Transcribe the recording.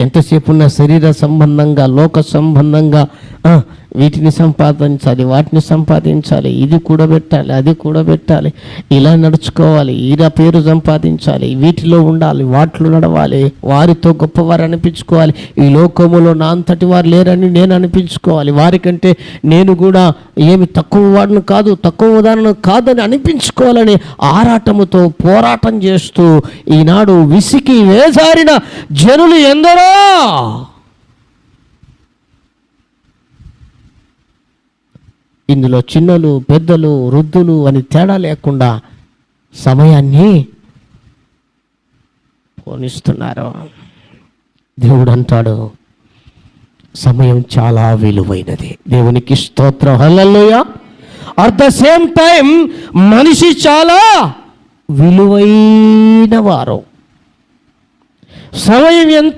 ఎంతసేపు ఉన్న శరీర సంబంధంగా లోక సంబంధంగా వీటిని సంపాదించాలి వాటిని సంపాదించాలి ఇది కూడబెట్టాలి అది కూడబెట్టాలి ఇలా నడుచుకోవాలి ఈరా పేరు సంపాదించాలి వీటిలో ఉండాలి వాటిలో నడవాలి వారితో గొప్పవారు అనిపించుకోవాలి ఈ లోకములో నా అంతటి వారు లేరని నేను అనిపించుకోవాలి వారికంటే నేను కూడా ఏమి తక్కువ వాడిని కాదు తక్కువ ఉదాహరణ కాదని అనిపించుకోవాలని ఆరాటముతో పోరాటం చేస్తూ ఈనాడు విసికి వేసారిన జనులు ఎందరో? ఇందులో చిన్నలు పెద్దలు వృద్ధులు అని తేడా లేకుండా సమయాన్ని పోనిస్తున్నారు. దేవుడు అంటాడు సమయం చాలా విలువైనది. దేవునికి స్తోత్రం. హల్లెలూయ. అట్ ద సేమ్ టైం మనిషి చాలా విలువైన వారు సమయం ఎంత